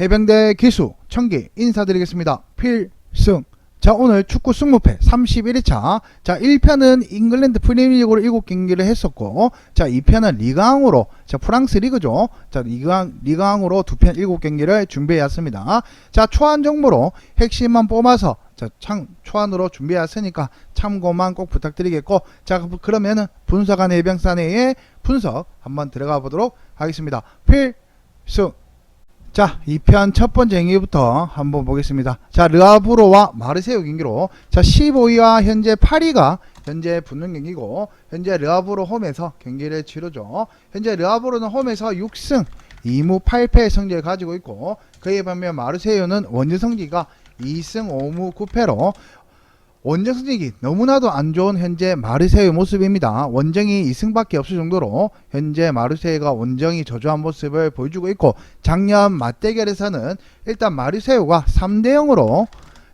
해병대 기수 청기 인사드리겠습니다. 필승. 자, 오늘 축구 승무패 31회차. 자, 1편은 잉글랜드 프리미어리그로 7경기를 했었고, 자, 2편은 리강으로, 자, 프랑스 리그죠. 자, 리강, 리강으로 2편 7경기를 준비해왔습니다. 자, 초안 정보로 핵심만 뽑아서, 자, 참, 초안으로 준비해왔으니까 참고만 꼭 부탁드리겠고, 자, 그러면은 분석한 해병사내의 분석 한번 들어가 보도록 하겠습니다. 필승. 자, 2편 첫 번째 경기부터 한번 보겠습니다. 자, 르아브로와 마르세유 경기로 자, 15위와 현재 8위가 현재 붙는 경기고 현재 르아브로 홈에서 경기를 치르죠. 현재 르아브로는 홈에서 6승 2무 8패 성적을 가지고 있고 그에 반면 마르세유는 원정 성기가 2승 5무 9패로 원정 성적이 너무나도 안 좋은 현재 마르세유 모습입니다. 원정이 2승밖에 없을 정도로 현재 마르세유가 원정이 저조한 모습을 보여주고 있고 작년 맞대결에서는 일단 마르세유가 3대 0으로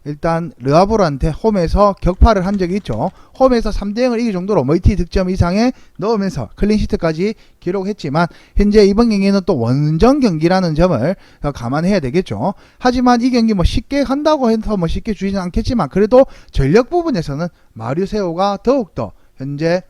일단 르아보르한테 홈에서 격파를 한 적이 있죠. 홈에서 3대 0을 이길 정도로 멀티 득점 이상에 넣으면서 클린시트까지 기록했지만 현재 이번 경기는 또 원정 경기라는 점을 감안해야 되겠죠. 하지만 이 경기 뭐 쉽게 한다고 해서 뭐 쉽게 주지는 않겠지만 그래도 전력 부분에서는 마르세유가 더욱더 현재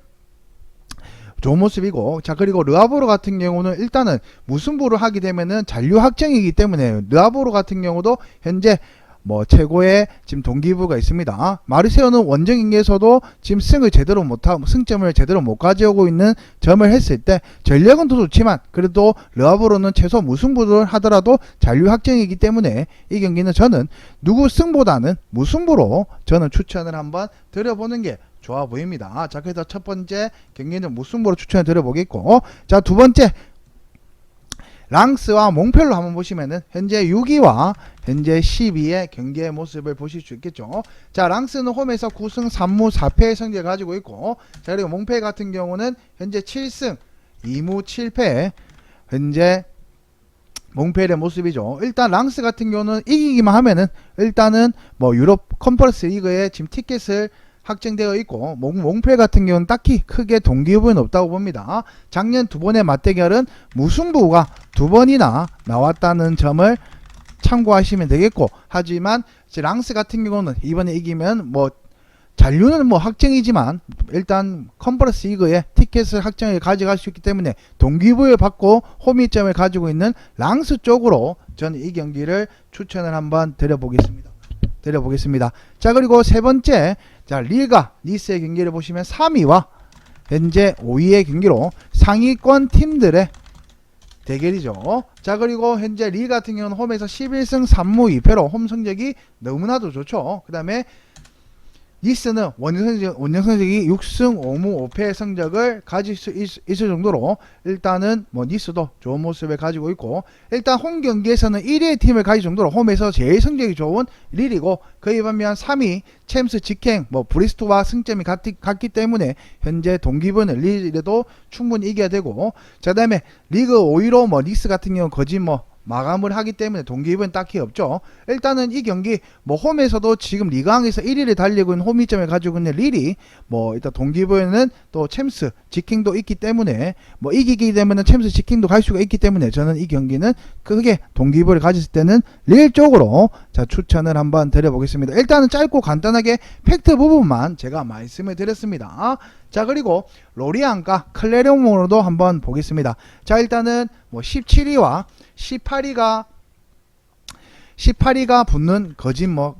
좋은 모습이고 자 그리고 르아보로 같은 경우는 일단은 무승부를 하게 되면은 잔류 확정이기 때문에 르아보로 같은 경우도 현재 뭐 최고의 지금 동기부가 있습니다. 마르세오는 원정 경기에서도 지금 승을 제대로 못하 승점을 제대로 못 가져오고 있는 점을 했을 때 전력은 더 좋지만 그래도 르아보로는 최소 무승부를 하더라도 잔류 확정이기 때문에 이 경기는 저는 누구 승보다는 무승부로 저는 추천을 한번 드려보는 게 좋아 보입니다. 자, 그래서 첫 번째 경기는 무승부로 추천을 드려보겠고, 자, 두 번째, 랑스와 몽펠로 한번 보시면은, 현재 6위와 현재 12위의 경기의 모습을 보실 수 있겠죠. 자, 랑스는 홈에서 9승 3무 4패의 성적을 가지고 있고, 자, 그리고 몽펠 같은 경우는 현재 7승 2무 7패, 현재 몽펠의 모습이죠. 일단 랑스 같은 경우는 이기기만 하면은 일단은 뭐 유럽 컨퍼런스 리그에 지금 티켓을 확정되어 있고 몽, 몽펠 같은 경우는 딱히 크게 동기부여는 없다고 봅니다. 작년 두 번의 맞대결은 무승부가 두 번이나 나왔다는 점을 참고하시면 되겠고 하지만 랑스 같은 경우는 이번에 이기면 뭐 잔류는 뭐 확정이지만 일단 컨퍼런스 리그에 티켓을 확정해 가져갈 수 있기 때문에 동기부여 받고 호미점을 가지고 있는 랑스 쪽으로 저는 이 경기를 추천을 한번 드려보겠습니다. 드려보겠습니다. 자 그리고 세 번째 자 리가 니스의 경기를 보시면 3위와 현재 5위의 경기로 상위권 팀들의 대결이죠. 자 그리고 현재 리 같은 경우는 홈에서 11승 3무 2패로 홈 성적이 너무나도 좋죠. 그 다음에 니스는 원정 성적, 원정 성적이 6승 5무 5패의 성적을 가질 수 있, 있을 정도로 일단은 뭐 니스도 좋은 모습을 가지고 있고 일단 홈 경기에서는 1위의 팀을 가질 정도로 홈에서 제일 성적이 좋은 릴이고 그에 반면 3위 챔스 직행 뭐 브리스토와 승점이 같기, 같기 때문에 현재 동기부는 릴에도 충분히 이겨야 되고 자 그다음에 리그 5위로 뭐 니스 같은 경우 거진 뭐 마감을 하기 때문에 동기부는 딱히 없죠. 일단은 이 경기 뭐 홈에서도 지금 리강에서 1위를 달리고 있는 홈이점을 가지고 있는 릴이 뭐 일단 동기부에는 또 챔스 지킹도 있기 때문에 뭐 이기게 되면은 챔스 지킹도 갈 수가 있기 때문에 저는 이 경기는 크게 동기부를 가졌을 때는 릴 쪽으로 자 추천을 한번 드려보겠습니다. 일단은 짧고 간단하게 팩트 부분만 제가 말씀을 드렸습니다. 자 그리고 로리안과 클레르몽으로도 한번 보겠습니다. 자 일단은 뭐 17위와 18위가 18위가 붙는 뭐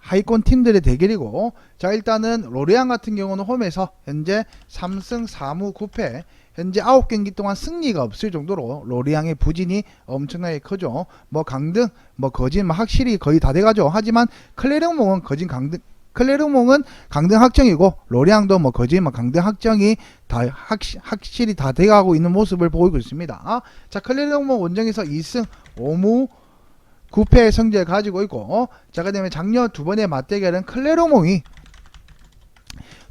하위권 팀들의 대결이고 자 일단은 로리안 같은 경우는 홈에서 현재 3승 4무 9패 현재 9경기 동안 승리가 없을 정도로 로리앙의 부진이 엄청나게 크죠. 뭐 강등 뭐 거진 뭐 확실히 거의 다 돼가죠. 하지만 클레르몽은 거진 강등 클레르몽은 강등 확정이고 로리앙도 뭐 거진 뭐 강등 확정이 다 확시, 확실히 다 돼가고 있는 모습을 보이고 있습니다. 자 클레르몽 원정에서 2승 5무 9패의 성적을 가지고 있고 자 그다음에 작년 두 번의 맞대결은 클레르몽이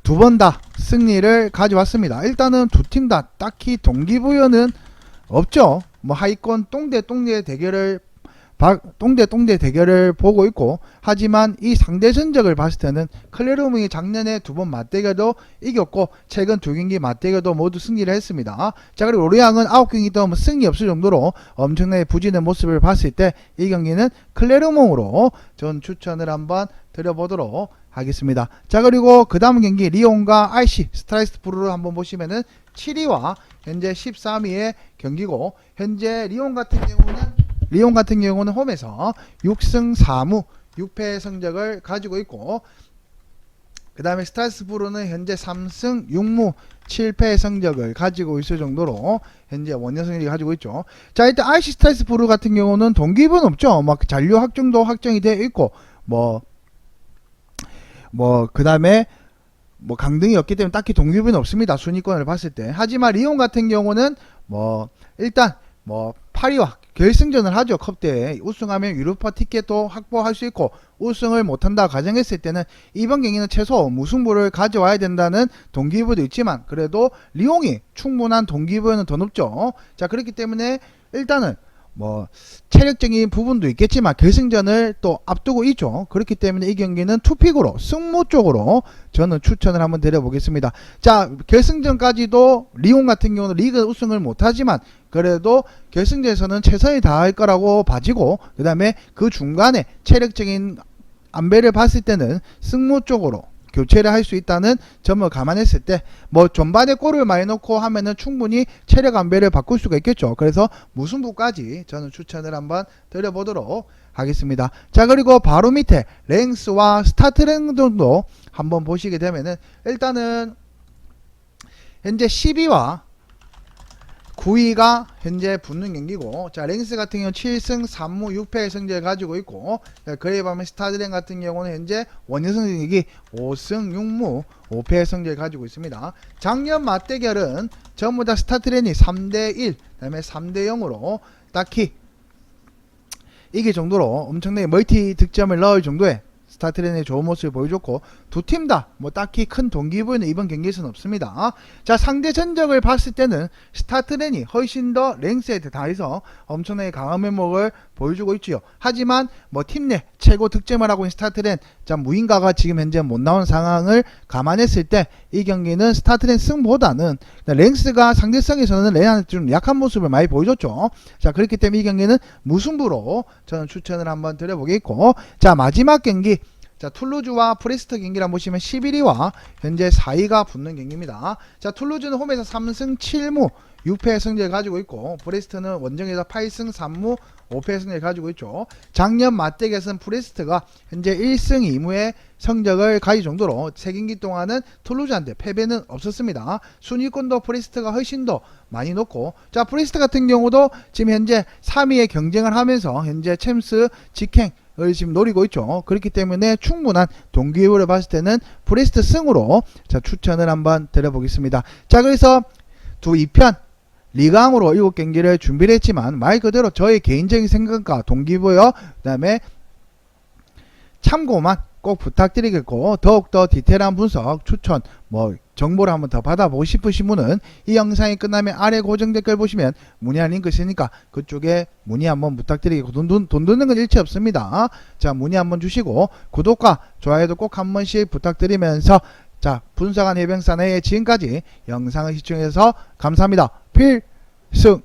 두 번 다 승리를 가져왔습니다. 일단은 두 팀 다 딱히 동기부여는 없죠. 뭐 하위권 똥대 똥대 대결을 박, 똥대 똥대 대결을 보고 있고 하지만 이 상대 전적을 봤을 때는 클레르몽이 작년에 두 번 맞대결도 이겼고 최근 두 경기 맞대결도 모두 승리를 했습니다. 자 그리고 로리앙은 아홉 경기 동안 승리 없을 정도로 엄청나게 부진의 모습을 봤을 때 이 경기는 클레르몽으로 전 추천을 한번 드려보도록 하겠습니다. 자 그리고 그 다음 경기 리온과 RC 스트라이스부르를 한번 보시면은 7위와 현재 13위의 경기고 현재 리온 같은 경우는 리온 같은 경우는 홈에서 6승 4무 6패 성적을 가지고 있고 그 다음에 스트라스부르는 현재 3승 6무 7패 성적을 가지고 있을 정도로 현재 원년 승리를 가지고 있죠. 자 일단 RC 스트라스부르 같은 경우는 동기부는 없죠. 막 잔류 확정도 확정이 되어 있고 뭐 뭐 그 다음에 뭐 강등이 없기 때문에 딱히 동기부는 없습니다. 순위권을 봤을 때. 하지만 리온 같은 경우는 뭐 일단 뭐 8위와 결승전을 하죠. 컵대회 우승하면 유로파 티켓도 확보할 수 있고 우승을 못한다 가정했을 때는 이번 경기는 최소 무승부를 가져와야 된다는 동기부도 있지만 그래도 리옹이 충분한 동기부여는 더 높죠. 자 그렇기 때문에 일단은 뭐 체력적인 부분도 있겠지만 결승전을 또 앞두고 있죠. 그렇기 때문에 이 경기는 투픽으로 승무 쪽으로 저는 추천을 한번 드려보겠습니다. 자 결승전까지도 리옹 같은 경우는 리그 우승을 못하지만 그래도 결승전에서는 최선을 다할 거라고 봐지고 그 다음에 그 중간에 체력적인 안배를 봤을 때는 승무 쪽으로 교체를 할 수 있다는 점을 감안했을 때 뭐 전반에 골을 많이 넣고 하면은 충분히 체력 안배를 바꿀 수가 있겠죠. 그래서 무승부까지 저는 추천을 한번 드려보도록 하겠습니다. 자 그리고 바로 밑에 랭스와 스타트랭도 한번 보시게 되면은 일단은 현재 12와 9위가 현재 붙는 경기고 자 랭스 같은 경우는 7승 3무 6패의 성적을 가지고 있고 자, 그에 반면 스타드랭 같은 경우는 현재 원년 성적이 5승 6무 5패의 성적을 가지고 있습니다. 작년 맞대결은 전부 다 스타트렌이 3대1 그다음에 3대 0으로 딱히 이길 정도로 엄청나게 멀티 득점을 넣을 정도의 스타트렌의 좋은 모습을 보여줬고 두 팀 다 뭐 딱히 큰 동기부여는 이번 경기에서는 없습니다. 자 상대 전적을 봤을 때는 스타트렌이 훨씬 더 랭스에 대해서 엄청나게 강한 면목을 보여주고 있지요. 하지만 뭐 팀 내 최고 득점을 하고 있는 스타트렌 자 무인가가 지금 현재 못 나온 상황을 감안했을 때 이 경기는 스타트렌 승보다는 랭스가 상대성에서는 레나한테 좀 약한 모습을 많이 보여줬죠. 자 그렇기 때문에 이 경기는 무승부로 저는 추천을 한번 드려보겠고 자 마지막 경기 자 툴루즈와 프레스트 경기를 한번 보시면 11위와 현재 4위가 붙는 경기입니다. 자 툴루즈는 홈에서 3승 7무 6패 승리를 가지고 있고 브레스트는 원정에서 8승 3무 5패 승리를 가지고 있죠. 작년 맞대결에서는 프레스트가 현재 1승 2무의 성적을 가질 정도로 세 경기 동안은 툴루즈한테 패배는 없었습니다. 순위권도 프레스트가 훨씬 더 많이 높고 자 프레스트 같은 경우도 지금 현재 3위에 경쟁을 하면서 현재 챔스 직행 을 지금 노리고 있죠. 그렇기 때문에 충분한 동기부여를 봤을 때는 프레스트 승으로 자 추천을 한번 드려보겠습니다. 자 그래서 두 2편 리강으로 7경기를 준비를 했지만 말 그대로 저의 개인적인 생각과 동기부여 그 다음에 참고만 꼭 부탁드리겠고 더욱더 디테일한 분석 추천 뭐 정보를 한번 더 받아보고 싶으신 분은 이 영상이 끝나면 아래 고정 댓글 보시면 문의할 링크 있으니까 그쪽에 문의 한번 부탁드리고 돈, 돈, 돈 드는 건 일체 없습니다. 자 문의 한번 주시고 구독과 좋아요도 꼭 한 번씩 부탁드리면서 자 분석한 해병사내의 지금까지 영상을 시청해서 감사합니다. 필승